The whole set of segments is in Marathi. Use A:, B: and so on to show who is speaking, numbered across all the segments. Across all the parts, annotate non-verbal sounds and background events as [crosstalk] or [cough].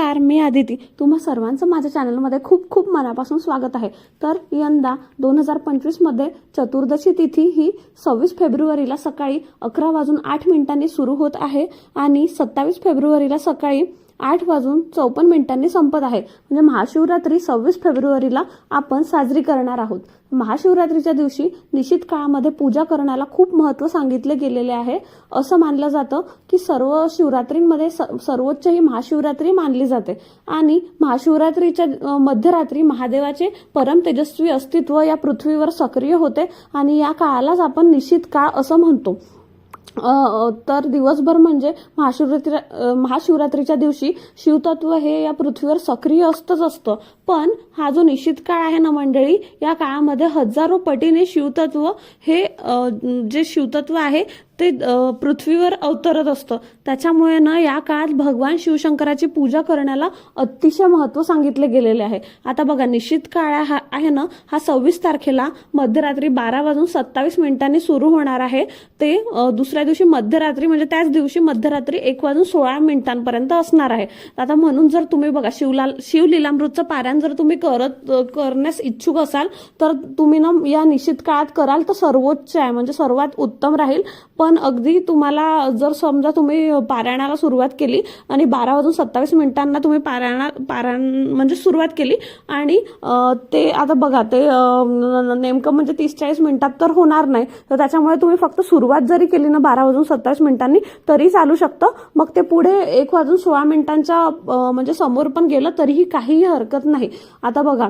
A: नमस्कार मी आदिती. तुम्हा सर्वांचं माझ्या चॅनलमध्ये खूप खूप मनापासून स्वागत आहे. तर यंदा दोन हजार पंचवीसमध्ये चतुर्दशी तिथी ही सव्वीस फेब्रुवारीला सकाळी अकरा वाजून आठ मिनिटांनी सुरू होत आहे आणि सत्तावीस फेब्रुवारीला सकाळी आठ वाजून चौपन्न मिनिटांनी संपत आहे. म्हणजे महाशिवरात्री सव्वीस फेब्रुवारीला आपण साजरी करणार आहोत. महाशिवरात्रीच्या दिवशी निश्चित काळामध्ये पूजा करण्याला खूप महत्त्व सांगितले गेलेले आहे. असं मानलं जातं की सर्व शिवरात्रींमध्ये स सर्वोच्च ही महाशिवरात्री मानली जाते. आणि महाशिवरात्रीच्या मध्यरात्री महादेवाचे परम तेजस्वी अस्तित्व या पृथ्वीवर सक्रिय होते आणि या काळालाच आपण निश्चित काळ असं म्हणतो. तर दिवसभर म्हणजे महाशिवरात्री महाशिवरात्रीच्या दिवशी शिवतत्व हे या पृथ्वीवर सक्रिय असतंच असतं. पण हा जो निश्चित काळ आहे ना मंडळी या काळामध्ये हजारो पटीने शिवतत्व हे जे शिवतत्व आहे ते पृथ्वीवर अवतरत असतं. त्याच्यामुळे ना या काळात भगवान शिवशंकराची पूजा करण्याला अतिशय महत्त्व सांगितले गेलेले आहे. आता बघा निश्चित काळ हा आहे ना हा सव्वीस तारखेला मध्यरात्री बारा वाजून सत्तावीस मिनिटांनी सुरू होणार आहे. ते दुसऱ्या दिवशी मध्यरात्री म्हणजे त्याच दिवशी मध्यरात्री एक वाजून सोळा मिनिटांपर्यंत असणार आहे. आता म्हणून जर तुम्ही बघा शिवलाल शिवलीलामृतचं पारायण जर तुम्ही करत करण्यास इच्छुक असाल तर तुम्ही ना या निश्चित काळात कराल तर सर्वोच्च आहे. म्हणजे सर्वात उत्तम राहील. पण पण अगदी तुम्हाला जर समजा तुम्ही पारायणाला सुरुवात केली आणि बारा वाजून सत्तावीस मिनिटांना तुम्ही पारायणा पारायण म्हणजे सुरुवात केली आणि ते आता बघा ते नेमकं म्हणजे तीस चाळीस मिनिटात तर होणार नाही. तर त्याच्यामुळे तुम्ही फक्त सुरुवात जरी केली ना बारा वाजून सत्तावीस मिनिटांनी तरी चालू शकतं. मग ते पुढे एक वाजून सोळा मिनिटांच्या म्हणजे समोर पण गेलं तरीही काहीही हरकत नाही. आता बघा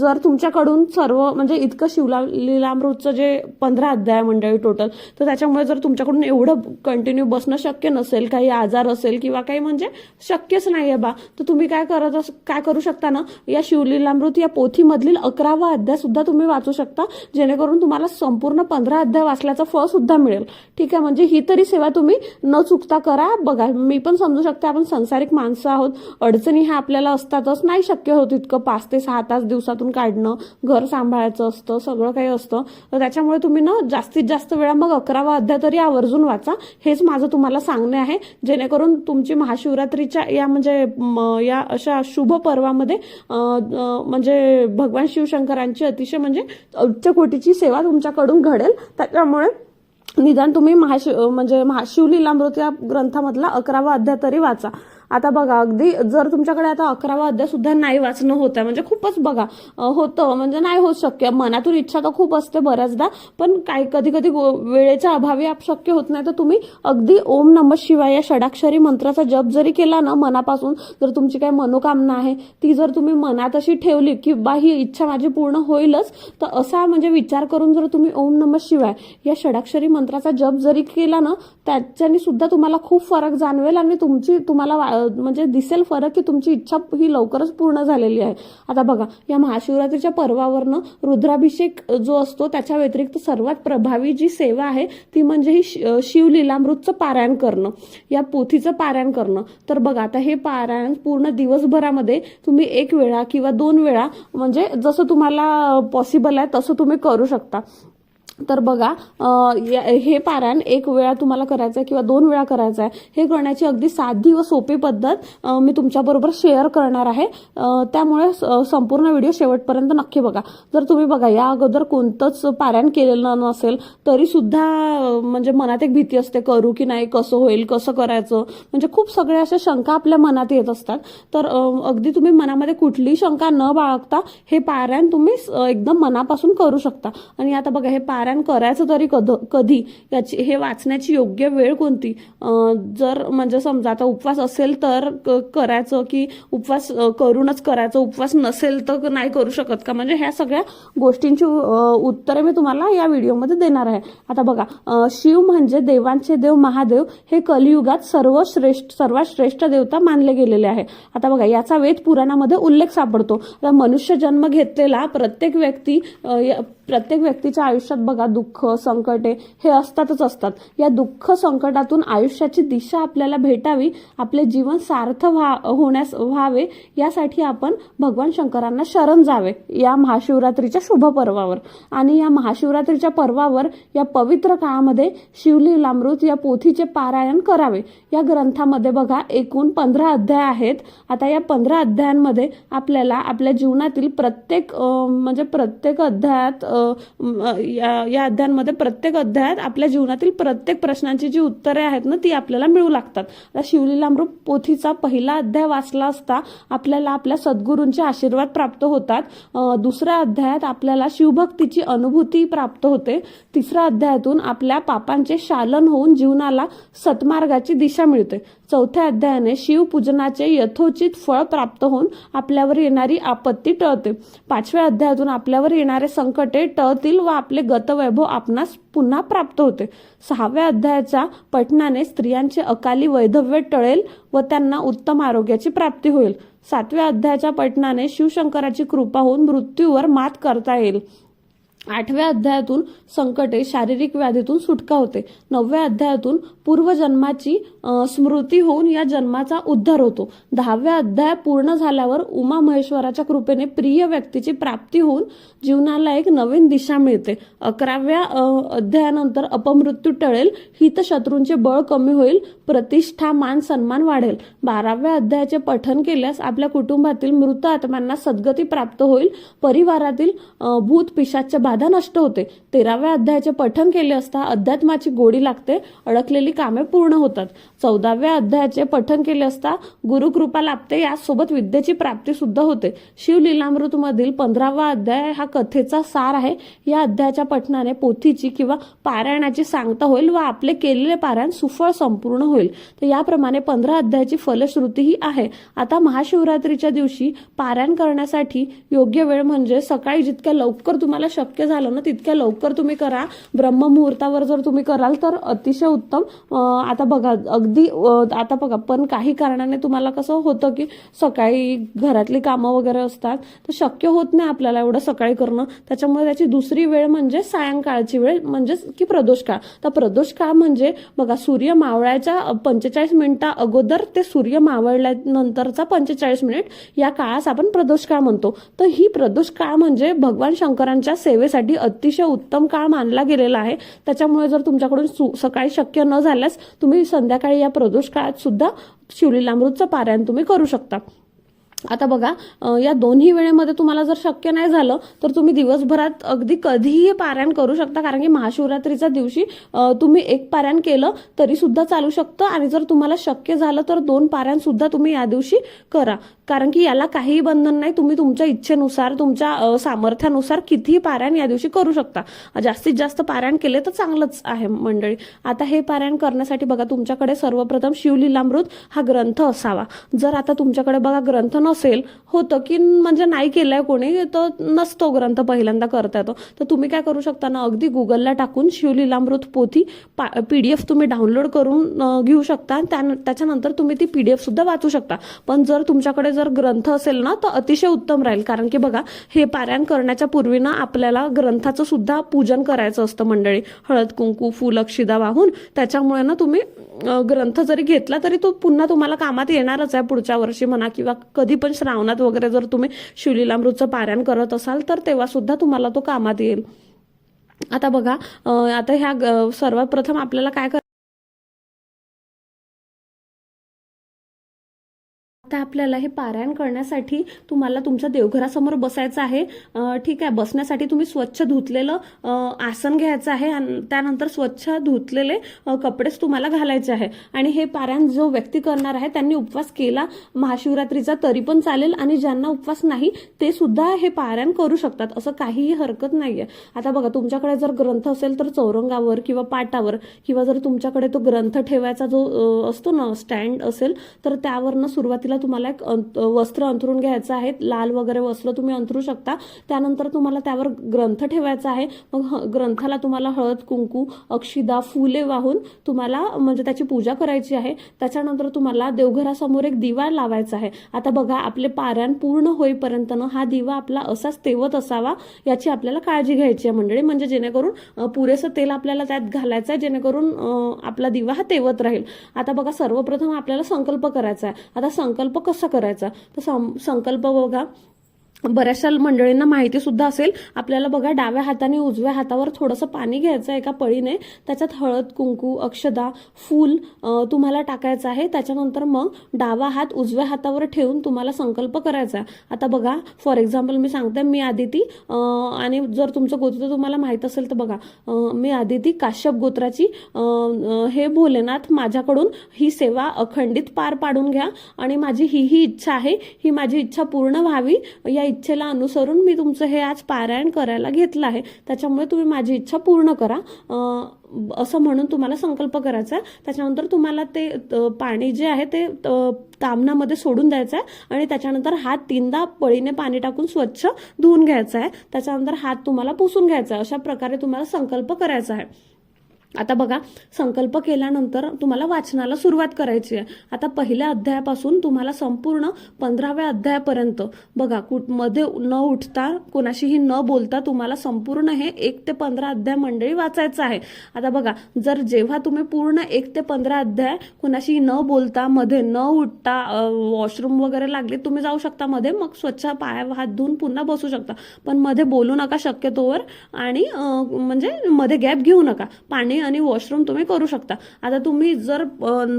A: जर तुमच्याकडून सर्व म्हणजे इतकं शिवला लिलामृतचं जे पंधरा अध्याय मंडळी टोटल तर त्याच्यामुळे जर तुमच्याकडून एवढं कंटिन्यू बसणं शक्य नसेल काही आजार असेल किंवा काही म्हणजे शक्यच नाही आहे बा तर तुम्ही काय करत अस काय करू शकता ना या शिवलीलामृत या पोथीमधील अकरावा अध्याय सुद्धा तुम्ही वाचू शकता जेणेकरून तुम्हाला संपूर्ण पंधरा अध्याय वाचल्याचं फळ सुद्धा मिळेल. ठीक आहे म्हणजे ही तरी सेवा तुम्ही न चुकता करा. बघा मी पण समजू शकते आपण संसारिक माणसं आहोत अडचणी ह्या आपल्याला असतातच नाही शक्य होत इतकं पाच ते सहा तास दिवसातून काढणं घर सांभाळायचं असतं सगळं काही असतं. तर त्याच्यामुळे तुम्ही ना जास्तीत जास्त वेळा मग अकरावा अध्याय तरी आवर्जून वाचा. हेच माझं तुम्हाला सांगणे आहे. जेणेकरून तुमची महाशिवरात्रीच्या या म्हणजे या अशा शुभ पर्वामध्ये म्हणजे भगवान शिवशंकरांची अतिशय म्हणजे उच्च कोटीची सेवा तुमच्याकडून घडेल. त्याच्यामुळे निदान तुम्ही महाशिव म्हणजे महाशिवलीलामृत या ग्रंथामधला अकरावा अध्याय तरी वाचा. आता बघा अगदी जर तुमच्याकडे आता अकरावा अध्याय सुद्धा नाही वाचणं होत आहे म्हणजे खूपच बघा होतं म्हणजे नाही होत शक्य. मनातून इच्छा तर खूप असते बऱ्याचदा पण काही कधी कधी वेळेच्या अभावी आप शक्य होत नाही. तर तुम्ही अगदी ओम नम शिवाय या षडाक्षरी मंत्राचा जप जरी केला ना मनापासून जर तुमची काही मनोकामना आहे ती जर तुम्ही मनात अशी ठेवली की बा ही इच्छा माझी पूर्ण होईलच तर असा म्हणजे विचार करून जर तुम्ही ओम नम शिवाय या षडाक्षरी मंत्राचा जप जरी केला ना त्याच्याने सुद्धा तुम्हाला खूप फरक जाणवेल आणि तुमची तुम्हाला वा- म्हणजे दिसेल फरक की तुमची इच्छा ही लवकरच पूर्ण झालेली आहे. आता बघा या महाशिवरात्रीच्या पर्वावरनं रुद्राभिषेक जो असतो त्याच्या व्यतिरिक्त सर्वात प्रभावी जी सेवा आहे ती म्हणजे ही शि- शिवलीलामृतचं पारायण करणं. या पोथीचं पारायण करणं. तर बघा आता हे पारायण पूर्ण दिवसभरामध्ये तुम्ही एक वेळा किंवा दोन वेळा म्हणजे जसं तुम्हाला पॉसिबल आहे तसं तुम्ही करू शकता. तर बघा या- हे पारायण एक वेळा तुम्हाला करायचं आहे किंवा दोन वेळा करायचं आहे हे करण्याची अगदी साधी व सोपी पद्धत मी तुमच्याबरोबर शेअर करणार आहे. त्यामुळे संपूर्ण व्हिडिओ शेवटपर्यंत नक्की बघा. जर तुम्ही बघा या अगोदर कोणतंच पारायण केलेलं नसेल तरीसुद्धा म्हणजे मनात एक भीती असते करू की नाही कसं होईल कसं करायचं? म्हणजे खूप सगळ्या अशा शंका आपल्या मनात येत असतात. तर अगदी तुम्ही मनामध्ये कुठलीही शंका न बाळगता हे पारायण तुम्ही एकदम मनापासून करू शकता. आणि आता बघा हे पारायण कारण करायचं तरी कध कधी? याची हे वाचण्याची योग्य वेळ कोणती? जर म्हणजे समजा आता उपवास असेल तर करायचं की उपवास करूनच करायचं. उपवास नसेल तर नाही करू शकत का? म्हणजे ह्या सगळ्या गोष्टींची उत्तरे मी तुम्हाला या व्हिडिओमध्ये देणार आहे. आता बघा शिव म्हणजे देवांचे देव महादेव हे कलियुगात सर्व श्रेष्ठ सर्वात श्रेष्ठ देवता मानले गेलेले आहे. आता बघा याचा वेद पुराणामध्ये उल्लेख सापडतो. मनुष्य जन्म घेतलेला प्रत्येक व्यक्ती प्रत्येक व्यक्तीच्या आयुष्यात बघा दुःख संकटे हे असतातच असतात. या दुःख संकटातून आयुष्याची दिशा आपल्याला भेटावी आपले जीवन सार्थ व्हा होण्यास व्हावे यासाठी आपण भगवान शंकरांना शरण जावे या महाशिवरात्रीच्या शुभ पर्वावर. आणि या महाशिवरात्रीच्या पर्वावर या पवित्र काळामध्ये शिवलीलामृत या पोथीचे पारायण करावे. या ग्रंथामध्ये बघा एकूण पंधरा अध्याय आहेत. आता या पंधरा अध्यायांमध्ये आपल्याला आपल्या जीवनातील प्रत्येक म्हणजे प्रत्येक अध्यायात या या अध्यायांमध्ये प्रत्येक अध्यायात आपल्या जीवनातील प्रत्येक प्रश्नांची जी उत्तरे आहेत ना ती आपल्याला मिळू लागतात. आता शिवलीलामृत पोथीचा पहिला अध्याय वाचला असता आपल्याला आपल्या सद्गुरूंचे आशीर्वाद प्राप्त होतात. दुसऱ्या अध्यायात आपल्याला शिवभक्तीची अनुभूती प्राप्त होते. तिसऱ्या अध्यायातून आपल्या पापांचे शालन होऊन जीवनाला सत्मार्गाची दिशा मिळते. चौथ्या अध्यायाने शिवपूजनाचे यथोचित फळ प्राप्त होऊन आपल्यावर येणारी आपत्ती टळते. पाचव्या अध्यायातून आपल्यावर येणारे संकटे टळतील व आपले गतवैभव आपणास पुन्हा प्राप्त होते. सहाव्या अध्यायाच्या पठणाने स्त्रियांचे अकाली वैधव्य टळेल व त्यांना उत्तम आरोग्याची प्राप्ती होईल. सातव्या अध्यायाच्या पठणाने शिवशंकराची कृपा होऊन मृत्यूवर मात करता येईल. आठव्या अध्यायातून संकटे शारीरिक व्याधीतून सुटका होते. नवव्या अध्यायातून पूर्वजन्माची स्मृती होऊन या जन्माचा उद्धार होतो. दहाव्या अध्याय पूर्ण झाल्यावर उमा महेश्वराच्या कृपेने प्रिय व्यक्तीची प्राप्ती होऊन जीवनाला एक नवीन दिशा मिळते. अकराव्या अध्यायानंतर अपमृत्यू टळेल हितशत्रूंचे बळ कमी होईल प्रतिष्ठा मान सन्मान वाढेल. बाराव्या अध्यायाचे पठन केल्यास आपल्या कुटुंबातील मृत आत्म्यांना सद्गती प्राप्त होईल. परिवारातील भूत पिशाच्या बाधा नष्ट होते. तेराव्या अध्यायाचे पठन केले असता अध्यात्माची गोडी लागते अडकलेली कामे पूर्ण होतात. चौदाव्या अध्यायाचे पठन केले असता गुरुकृपा लाभते यासोबत विद्येची प्राप्ती सुद्धा होते. शिवलीलामृत मधील पंधरावा अध्याय हा कथेचा सार आहे. या अध्यायाच्या पठनाने पोथीची किंवा पारायणाची सांगता होईल व आपले केलेले पारायण सुफळ संपूर्ण होईल. तर याप्रमाणे पंधरा अध्यायाची फलश्रुती ही आहे. आता महाशिवरात्रीच्या दिवशी पारायण करण्यासाठी योग्य वेळ म्हणजे सकाळी जितक्या लवकर तुम्हाला शक्य झालं ना तितक्या लवकर तुम्ही करा. ब्रह्ममुहूर्तावर जर तुम्ही कराल तर अतिशय उत्तम. आता बघा अगदी आता बघा पण काही कारणाने तुम्हाला कसं होतं की सकाळी घरातली कामं वगैरे असतात तर शक्य होत नाही आपल्याला एवढं सकाळी करणं. त्याच्यामुळे त्याची दुसरी वेळ म्हणजे सायंकाळची वेळ म्हणजेच की प्रदोष काळ. तर प्रदोष काळ म्हणजे बघा सूर्य मावळायच्या पंचेचाळीस मिनिटा अगोदर ते सूर्य मावळल्यानंतरचा पंचेचाळीस मिनिट या काळास आपण प्रदोष काळ म्हणतो. तर ही प्रदोष काळ म्हणजे भगवान शंकरांच्या सेवेसाठी अतिशय उत्तम काळ मानला गेलेला आहे. त्याच्यामुळे जर तुमच्याकडून सु- सकाळी शक्य न झाल्यास तुम्ही संध्याकाळी या प्रदोष काळात सुद्धा शिवलीलामृतचं पारायण तुम्ही करू शकता. आता बघा या दोन्ही वेळेमध्ये तुम्हाला जर शक्य नाही झालं तर तुम्ही दिवसभरात अगदी कधीही पारायण करू शकता. कारण की महाशिवरात्रीच्या दिवशी तुम्ही एक पारायण केलं तरी सुद्धा चालू शकतं. आणि जर तुम्हाला शक्य झालं तर दोन पारायण सुद्धा तुम्ही या दिवशी करा. कारण की याला काहीही बंधन नाही. तुम्ही तुमच्या इच्छेनुसार तुमच्या सामर्थ्यानुसार कितीही पारायण या दिवशी करू शकता. जास्तीत जास्त पारायण केले तर चांगलंच आहे मंडळी. आता हे पारायण करण्यासाठी बघा तुमच्याकडे सर्वप्रथम शिवलीलामृत हा ग्रंथ असावा. जर आता तुमच्याकडे बघा ग्रंथ नसेल होतं की म्हणजे नाही केलाय कोणी तर नसतो ग्रंथ पहिल्यांदा करता येतो. तर तुम्ही काय करू शकता ना अगदी गुगलला टाकून शिवलीलामृत पोथी पी डी एफ तुम्ही डाउनलोड करून घेऊ शकता. आणि त्या त्याच्यानंतर तुम्ही ती पी डी एफ सुद्धा वाचू शकता. पण जर तुमच्याकडे जर ग्रंथ असेल ना तर अतिशय उत्तम राहील. कारण की बघा हे पारायण करण्याच्या पूर्वी ना आपल्याला ग्रंथाचं सुद्धा पूजन करायचं असतं मंडळी. हळद कुंकू फुल अक्षिदा वाहून. त्याच्यामुळे ना तुम्ही ग्रंथ जरी घेतला तरी तो पुन्हा तुम्हाला कामात येणारच आहे. पुढच्या वर्षी म्हणा किंवा कधी पण श्रावणात वगैरे जर तुम्ही शिवलीलामृतचं पारायण करत असाल तर तेव्हा सुद्धा तुम्हाला तो कामात येईल. आता बघा आता ह्या ग- सर्वात प्रथम आपल्याला काय तर आता आपल्याला हे पारायण करण्यासाठी तुम्हाला तुमच्या देवघरासमोर बसायचं आहे. ठीक आहे बसण्यासाठी तुम्ही स्वच्छ धुतलेलं आसन घ्यायचं आहे आणि त्यानंतर स्वच्छ धुतलेले कपडेच तुम्हाला घालायचे आहे. आणि हे पारायण जो व्यक्ती करणार आहे त्यांनी उपवास केला महाशिवरात्रीचा तरी पण चालेल आणि ज्यांना उपवास नाही ते सुद्धा हे पारायण करू शकतात असं काहीही हरकत नाहीये. आता बघा तुमच्याकडे जर ग्रंथ असेल तर चौरंगावर किंवा पाटावर किंवा जर तुमच्याकडे तो ग्रंथ ठेवायचा जो असतो ना स्टँड असेल तर त्यावरनं सुरुवातीला तुम्हाला एक वस्त्र अंथरून घ्यायचं आहे लाल वगैरे वस्त्र तुम्ही अंथरू शकता. त्यानंतर तुम्हाला त्यावर ग्रंथ ठेवायचा आहे. मग ग्रंथाला तुम्हाला हळद कुंकू अक्षिदा फुले वाहून तुम्हाला म्हणजे त्याची पूजा करायची आहे. त्याच्यानंतर तुम्हाला देवघरासमोर एक दिवा लावायचा आहे. आता बघा आपले पारायण पूर्ण होईपर्यंत हा दिवा आपला असाच तेवत असावा याची आपल्याला काळजी घ्यायची आहे मंडळी. म्हणजे जेणेकरून पुरेसं तेल आपल्याला त्यात घालायचं आहे जेणेकरून आपला दिवा हा तेवत राहील. आता बघा सर्वप्रथम आपल्याला संकल्प करायचा आहे. आता संकल्प कसा करायचा? तर सं- संकल्प बघा. बऱ्याचशा मंडळींना माहिती सुद्धा असेल. आपल्याला बघा डाव्या हाताने उजव्या हातावर थोडंसं पाणी घ्यायचं एका पळीने. त्याच्यात हळद कुंकू अक्षदा फूल तुम्हाला टाकायचं आहे. त्याच्यानंतर मग डावा हात उजव्या हातावर ठेवून तुम्हाला संकल्प करायचा आहे. आता बघा फॉर एक्झाम्पल मी सांगते मी आदिती आणि जर तुमचं गोत्र तुम्हाला माहीत असेल तर बघा मी आदिती काश्यप गोत्राची हे भोलेनाथ माझ्याकडून ही सेवा अखंडित पार पाडून घ्या. आणि माझी ही ही इच्छा आहे ही माझी इच्छा पूर्ण व्हावी. या इच्छेला अनुसरून मी तुमचं हे आज पारायण करायला घेतलं आहे. त्याच्यामुळे तुम्ही माझी इच्छा पूर्ण करा. असं म्हणून तुम्हाला संकल्प करायचा आहे. त्याच्यानंतर तुम्हाला ते पाणी जे आहे ते अं, तामणामध्ये सोडून द्यायचं आहे आणि त्याच्यानंतर हात तीनदा पळीने पाणी टाकून स्वच्छ धुवून घ्यायचा आहे. त्याच्यानंतर हात तुम्हाला पुसून घ्यायचा आहे. अशा प्रकारे तुम्हाला संकल्प करायचा आहे. आता बघा संकल्प केल्यानंतर तुम्हाला वाचनाला सुरुवात करायची आहे. आता पहिल्या अध्यायापासून तुम्हाला संपूर्ण पंधराव्या अध्यायापर्यंत बघा कुठमध्ये न उठता कोणाशीही न बोलता तुम्हाला संपूर्ण हे एक ते पंधरा अध्याय मंडळी वाचायचं आहे. आता बघा जर जेव्हा तुम्ही पूर्ण एक ते पंधरा अध्याय कोणाशीही न बोलता मध्ये न उठता वॉशरूम वगैरे लागले तुम्ही जाऊ शकता मध्ये मग स्वच्छ पाया हात धुवून पुन्हा बसू शकता. पण मध्ये बोलू नका शक्यतोवर आणि म्हणजे मध्ये गॅप घेऊ नका. पाणी आणि वॉशरूम तुम्ही करू शकता. आता तुम्ही जर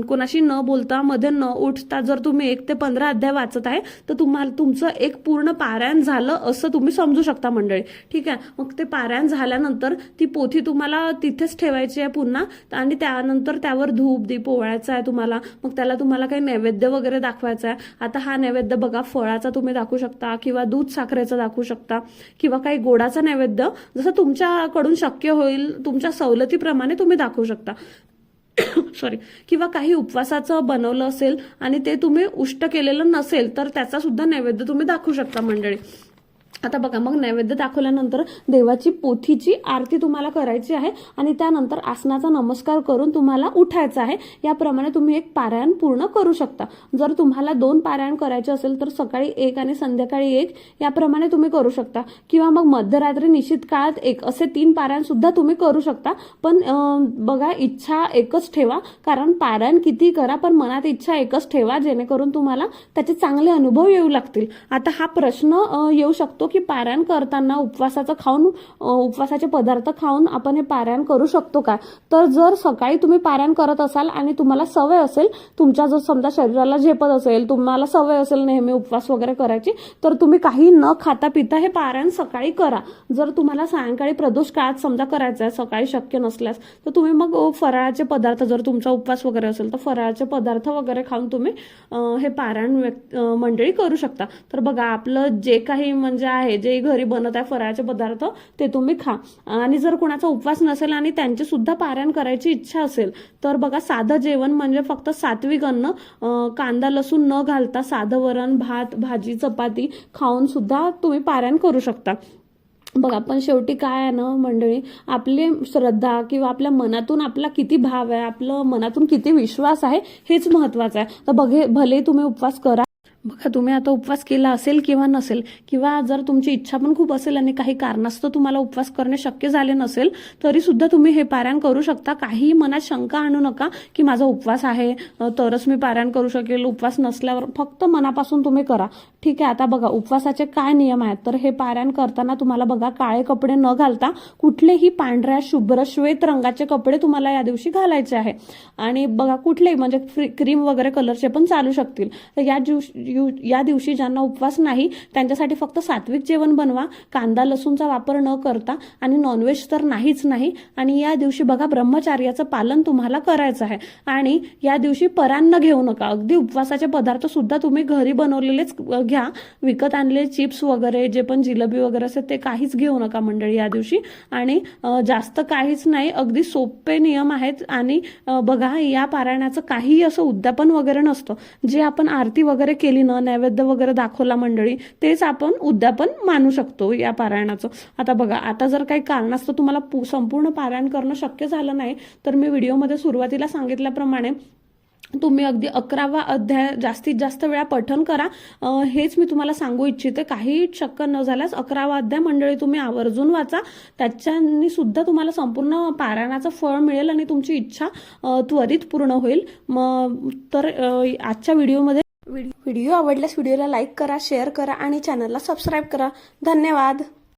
A: कोणाशी न बोलता मध्ये न उठता जर तुम्ही एक ते पंधरा अध्याय वाचत आहे तर तुम्हाला तुमचं एक पूर्ण पारायण झालं असं तुम्ही समजू शकता मंडळी. ठीक आहे? मग ते पारायण झाल्यानंतर ती पोथी तुम्हाला तिथेच ठेवायची आहे पुन्हा आणि त्यानंतर त्यावर धूप दीप ओवाळायचा आहे तुम्हाला. मग त्याला तुम्हाला काही नैवेद्य वगैरे दाखवायचा आहे. आता हा नैवेद्य बघा फळाचा तुम्ही दाखवू शकता किंवा दूध साखरेचा दाखवू शकता किंवा काही गोडाचा नैवेद्य जसं तुमच्याकडून शक्य होईल तुमच्या सवलतीप्रमाणे तुम्ही दाखवू शकता. [coughs] सॉरी किंवा काही उपवासाचं बनवलं असेल आणि ते तुम्ही उष्ट केलेलं नसेल तर त्याचा सुद्धा नैवेद्य तुम्ही दाखवू शकता मंडळी. आता बघा मग नैवेद्य दाखवल्यानंतर देवाची पोथीची आरती तुम्हाला करायची आहे आणि त्यानंतर आसनाचा नमस्कार करून तुम्हाला उठायचं आहे. याप्रमाणे तुम्ही एक पारायण पूर्ण करू शकता. जर तुम्हाला दोन पारायण करायचे असेल तर सकाळी एक आणि संध्याकाळी एक याप्रमाणे तुम्ही करू शकता. किंवा मग मध्यरात्री निश्चित काळात एक असे तीन पारायण सुद्धा तुम्ही करू शकता. पण बघा इच्छा एकच ठेवा. कारण पारायण किती करा पण मनात इच्छा एकच ठेवा. जेणेकरून तुम्हाला त्याचे चांगले अनुभव येऊ लागतील. आता हा प्रश्न येऊ शकतो. की पारायण करताना उपवासाचं खाऊन उपवासाचे पदार्थ खाऊन आपण हे पारायण करू शकतो का? तर जर सकाळी तुम्ही पारायण करत असाल आणि तुम्हाला सवय असेल तुमच्या जर समजा शरीराला झेपत असेल तुम्हाला सवय असेल नेहमी उपवास वगैरे करायची तर तुम्ही काही न खाता पिता हे पारायण सकाळी करा. जर तुम्हाला सायंकाळी प्रदोष काळात समजा करायचं आहे सकाळी शक्य नसल्यास तर तुम्ही मग फराळाचे पदार्थ जर तुमचा उपवास वगैरे असेल तर फराळाचे पदार्थ वगैरे खाऊन तुम्ही हे पारायण मंडळी करू शकता. तर बघा आपलं जे काही म्हणजे आहे जे घरी बनत आहे फराळाचे पदार्थ ते तुम्ही खा. आणि जर कोणाचा उपवास नसेल आणि त्यांची सुद्धा पारायण करायची इच्छा असेल तर बघा साधं जेवण म्हणजे फक्त सात्विक अन्न कांदा लसूण न घालता साधं वरण भात भाजी चपाती खाऊन सुद्धा तुम्ही पारायण करू शकता. बघा पण शेवटी काय आहे ना मंडळी आपली श्रद्धा किंवा आपल्या मनातून आपला किती भाव आहे आपलं मनातून किती विश्वास आहे हेच महत्वाचं आहे. तर बघे भले तुम्ही उपवास करा. बघा तुम्ही आता उपवास केला असेल किंवा नसेल किंवा जर तुमची इच्छा पण खूप असेल आणि काही कारणास्तव तुम्हाला उपवास करणे शक्य झाले नसेल तरी सुद्धा तुम्ही हे पारायण करू शकता. काही मनात शंका आणू नका की माझा उपवास आहे तरच मी पारायण करू शकेल. उपवास नसल्यावर फक्त मनापासून तुम्ही करा. ठीक आहे आता बघा उपवासाचे काय नियम आहेत? तर हे पारायण करताना तुम्हाला बघा काळे कपडे न घालता कुठलेही पांढऱ्या शुभ्र श्वेत रंगाचे कपडे तुम्हाला या दिवशी घालायचे आहे. आणि बघा कुठलेही म्हणजे क्रीम वगैरे कलरचे पण चालू शकतील. तर या दिवशी यु या दिवशी ज्यांना उपवास नाही त्यांच्यासाठी फक्त सात्विक जेवण बनवा. कांदा लसूणचा वापर न करता आणि नॉनव्हेज तर नाहीच नाही. आणि या दिवशी बघा ब्रह्मचार्याचं पालन तुम्हाला करायचं आहे. आणि या दिवशी परान्न घेऊ नका. अगदी उपवासाचे पदार्थ सुद्धा तुम्ही घरी बनवलेलेच घ्या. विकत आणले चिप्स वगैरे जे पण जिलेबी वगैरे असेल ते काहीच घेऊ नका मंडळी या दिवशी. आणि जास्त काहीच नाही अगदी सोपे नियम आहेत. आणि बघा या पारायणाचं काहीही असं उद्यापन वगैरे नसतं. जे आपण आरती वगैरे केली ना नैवेद्य वगैरे दाखवला मंडळी तेच आपण उद्यापन मानू शकतो या पारायणाचं. आता बघा आता जर काही कारणास्तव तुम्हाला संपूर्ण पारायण करणं शक्य झालं नाही तर मी व्हिडिओमध्ये सुरुवातीला सांगितल्याप्रमाणे तुम्ही अगदी अकरावा अध्याय जास्तीत जास्त वेळा पठन करा. हेच मी तुम्हाला सांगू इच्छिते काही शक्य न झाल्यास अकरावा अध्याय मंडळी तुम्ही आवर्जून वाचा. त्याच्यानी सुद्धा तुम्हाला संपूर्ण पारायणाचं फळ मिळेल आणि तुमची इच्छा त्वरित पूर्ण होईल. मग तर आजच्या व्हिडिओमध्ये व्हिडिओ आवडल्यास व्हिडिओला लाईक करा शेअर करा आणि चॅनलला सबस्क्राईब करा. धन्यवाद.